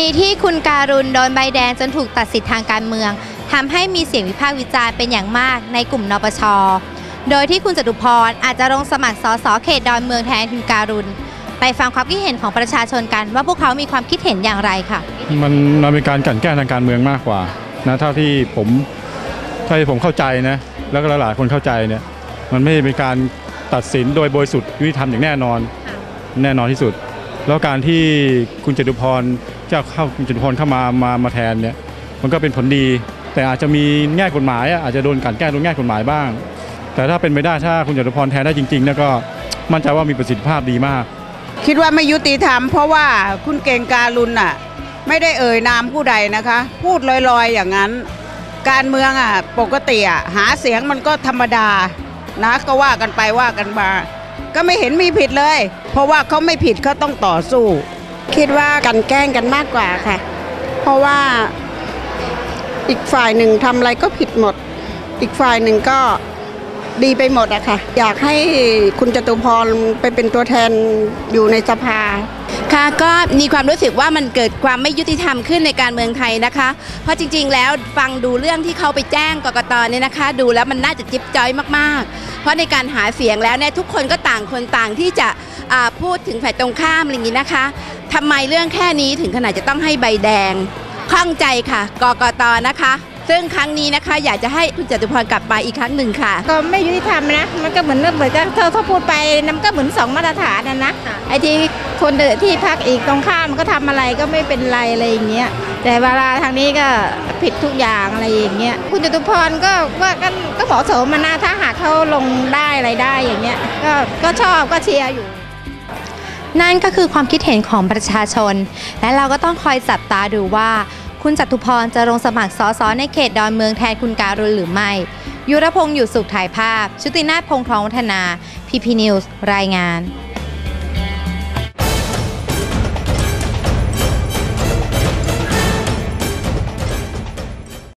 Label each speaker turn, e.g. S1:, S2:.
S1: ณีที่คุณการุณโดนใบแดงจนถูกตัดสิทธิ์ทางการเมืองทำให้มีเสียงวิพากษ์วิจารณ์เป็นอย่างมากในกลุ่มนปช โดยที่คุณจตุพรอาจจะลงสมัครสสเขตดอนเมืองแทนคุณการุณ ไปฟังความคิดเห็นของประชาชนกัน ว่าพวกเขามีความคิดเห็นอย่างไรค่ะ
S2: มันมันเป็นการกลั่นแกล้งทางการเมืองมากกว่านะเท่าที่ผมเท่าที่ผมเข้าใจนะแล้วก็หลายๆคนเข้าใจเนี่ยมันไม่เป็นการตัดสินโดยบริสุทธิ์ยุติธรรมอย่างแน่นอน แน่นอนที่สุด แล้วการที่คุณจตุพร จ้าเข้าคุณจตุพรเข้ามามามาแทนเนี่ยมันก็เป็นผลดี แต่อาจจะมีแง่กฎหมายอะอาจจะโดนกลั่นแก้โดนแง่กฎหมายบ้าง แต่ถ้าเป็นไปได้ถ้าคุณจตุพรแทนได้จริงๆเนี่ยก็มั่นใจว่ามีประสิทธิภาพดีมาก
S3: คิดว่าไม่ยุติธรรมเพราะว่าคุณเก่งการุณน่ะไม่ได้เอ่ยนามผู้ใดนะคะ พูดลอยๆอย่างนั้น การเมืองอะปกติอะหาเสียงมันก็ธรรมดานะก็ว่ากันไปว่ากันมาก็ไม่เห็นมีผิดเลย เพราะว่าเขาไม่ผิดเขาต้องต่อสู้
S4: คิดว่ากันแกล้งกันมากกว่าค่ะ เพราะว่าอีกฝ่ายหนึ่งทำอะไรก็ผิดหมด อีกฝ่ายหนึ่งก็ ดีไปหมดอะค่ะ อยากให้คุณจตุพรไปเป็นตัวแทนอยู่ในสภา
S5: ค่ะก็มีความรู้สึกว่ามันเกิดความไม่ยุติธรรมขึ้นในการเมืองไทยนะคะ เพราะจริง ๆ แล้วฟังดูเรื่องที่เขาไปแจ้งกกตเนี่ยนะคะ ดูแล้วมันน่าจะจิ๊บจ้อยมากๆ เพราะในการหาเสียงแล้วเนี่ยทุกคนก็ต่างคนต่างที่จะพูดถึงฝ่ายตรงข้ามอะไรอย่างนี้นะคะทำไมเรื่องแค่นี้ถึงขนาดจะต้องให้ใบแดงข้องใจค่ะกกตนะคะ ซึ่งครั้งนี้นะคะ อยากจะให้คุณจตุพรกลับมาอีกครั้งหนึ่งค่ะ
S6: ก็ไม่ยุติธรรมนะ มันก็เหมือนเหมือนกับเธอเขาพูดไปนะมันก็เหมือนสองมาตรฐานนะนะไอ้ที่คนเดินที่พักอีกตรงข้ามมันก็ทำอะไรก็ไม่เป็นไรอะไรอย่างเงี้ยแต่เวลาทางนี้ก็ผิดทุกอย่างอะไรอย่างเงี้ยคุณจตุพรก็ว่าก็ก็เหมาะสมมานะถ้าหากเขาลงได้อะไรได้อย่างเงี้ยก็ก็ชอบก็เชียร์อยู่
S1: นั่นก็คือความคิดเห็นของประชาชน และเราก็ต้องคอยจับตาดูว่า คุณจตุพรจะลงสมัครสสในเขตดอนเมืองแทนคุณการุณหรือไม่ ยุรพงศ์อยู่สุขถ่ายภาพ ชุตินาถพงษ์ทองวัฒนาพีพีนิวส์รายงาน